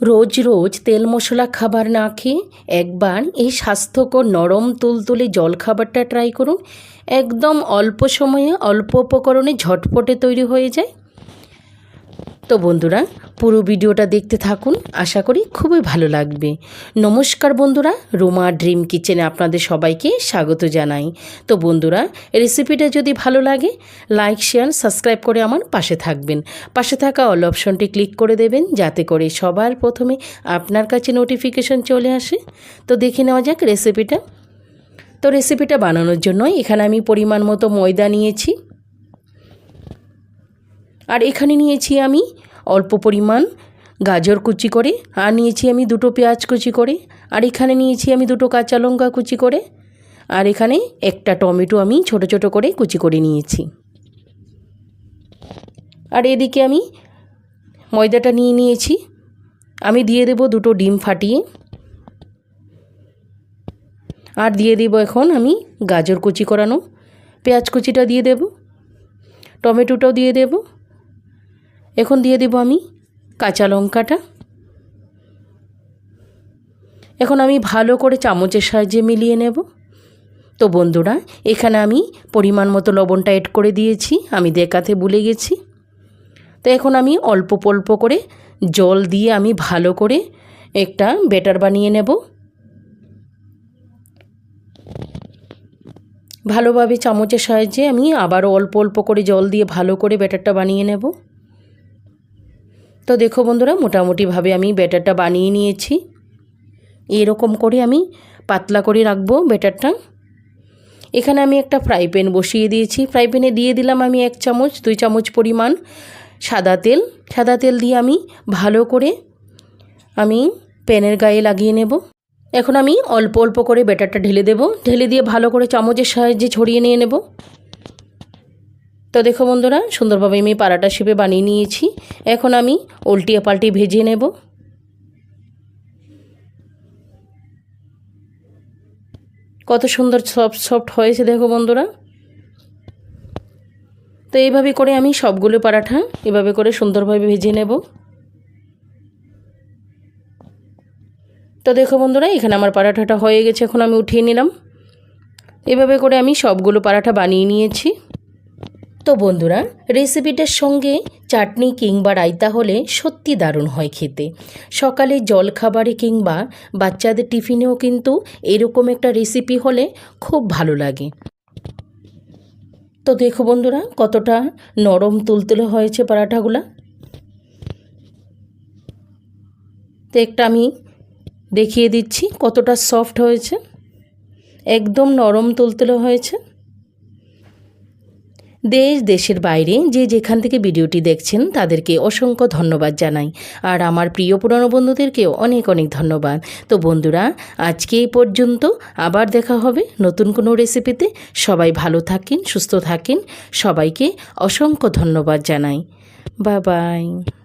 রোজ রোজ তেল মশলা খাবার না খেয়ে একবার এই স্বাস্থ্যকর নরম তুলতুলে জল খাবারটা ট্রাই করুন। একদম অল্প সময়ে অল্প উপকরণে ঝটপটে তৈরি হয়ে যায়। তো বন্ধুরা, পুরো ভিডিওটা দেখতে থাকুন। আশা করি খুবই ভালো লাগবে। নমস্কার বন্ধুরা, রোমা ড্রিম কিচেনে আপনাদের সবাইকে স্বাগত জানাই। তো বন্ধুরা, রেসিপিটা যদি ভালো লাগে, লাইক, শেয়ার, সাবস্ক্রাইব করে আমার পাশে থাকবেন। পাশে থাকা অল অপশনটি ক্লিক করে দেবেন, যাতে করে সবার প্রথমে আপনার কাছে নোটিফিকেশন চলে আসে। তো দেখে নেওয়া যাক রেসিপিটা। তো রেসিপিটা বানানোর জন্য এখানে আমি পরিমাণ মতো ময়দা নিয়েছি। আর এখানে নিয়েছি আমি অল্প পরিমাণ গাজর কুচি করে, আর নিয়েছি আমি দুটো পেঁয়াজ কুচি করে, আর এখানে নিয়েছি আমি দুটো কাঁচা লঙ্কা কুচি করে, আর এখানে একটা টমেটো আমি ছোট ছোট করে কুচি করে নিয়েছি। আর এদিকে আমি ময়দাটা নিয়ে নিয়েছি। আমি দিয়ে দেব দুটো ডিম ফাটিয়ে। আর দিয়ে দেব এখন আমি গাজর কুচি করানো। পেঁয়াজ কুচিটা দিয়ে দেব। টমেটোটাও দিয়ে দেবো। এখন দিয়ে দেব আমি কাঁচা লঙ্কাটা। এখন আমি ভালো করে চামচের সাহায্যে মিলিয়ে নেব। তো বন্ধুরা, এখানে আমি পরিমাণ মতো লবণটা এড করে দিয়েছি, আমি দেখাতে ভুলে গেছি। তো এখন আমি অল্প অল্প করে জল দিয়ে আমি ভালো করে একটা বেটার বানিয়ে নেব। ভালোভাবে চামচের সাহায্যে আমি আবারও অল্প অল্প করে জল দিয়ে ভালো করে ব্যাটারটা বানিয়ে নেব। তো দেখো বন্ধুরা, মোটামুটিভাবে আমি ব্যাটারটা বানিয়ে নিয়েছি। এরকম করে আমি পাতলা করে রাখব ব্যাটারটা। এখানে আমি একটা ফ্রাই প্যান বসিয়ে দিয়েছি। ফ্রাই প্যানে দিয়ে দিলাম আমি এক চামচ, দুই চামচ পরিমাণ সাদা তেল। সাদা তেল দিয়ে আমি ভালো করে আমি প্যানের গায়ে লাগিয়ে নেব। এখন আমি অল্প অল্প করে ব্যাটারটা ঢেলে দেব। ঢেলে দিয়ে ভালো করে চামচের সাহায্যে ছড়িয়ে নিয়ে নেব। তো দেখো বন্ধুরা, সুন্দরভাবে আমি পাড়াটা শেপে বানিয়ে নিয়েছি। এখন আমি উল্টিয়ে পাল্টিয়ে ভেজে নেব। কত সুন্দর সফট সফট হয়েছে দেখো বন্ধুরা। তো এইভাবে করে আমি সবগুলো পারাঠা এভাবে করে সুন্দরভাবে ভেজে নেব। তো দেখো বন্ধুরা, এখানে আমার পারাঠাটা হয়ে গেছে, এখন আমি উঠিয়ে নিলাম। এভাবে করে আমি সবগুলো পারাঠা বানিয়ে নিয়েছি। তো বন্ধুরা রেসিপিটার সঙ্গে চাটনি কিংবা রায়তা হলে সত্যি দারুণ হয় খেতে। সকালে জল খাবারে কিংবা বাচ্চাদের টিফিনেও কিন্তু এরকম একটা রেসিপি হলে খুব ভালো লাগে। তো দেখো বন্ধুরা, কতটা নরম তুলতুলে হয়েছে পরাঠাগুলা। তো একটা আমি দেখিয়ে দিচ্ছি কতটা সফট হয়েছে। একদম নরম তুলতুলে হয়েছে। দেশ, দেশের বাইরে যে যেখান থেকে ভিডিওটি দেখছেন তাদেরকে অসংখ্য ধন্যবাদ জানাই। আর আমার প্রিয় পুরনো বন্ধুদেরকেও অনেক অনেক ধন্যবাদ। তো বন্ধুরা, আজকে এই পর্যন্ত আবার দেখা হবে নতুন কোনো রেসিপিতে। সবাই ভালো থাকেন, সুস্থ থাকেন। সবাইকে অসংখ্য ধন্যবাদ জানাই। বা বাই।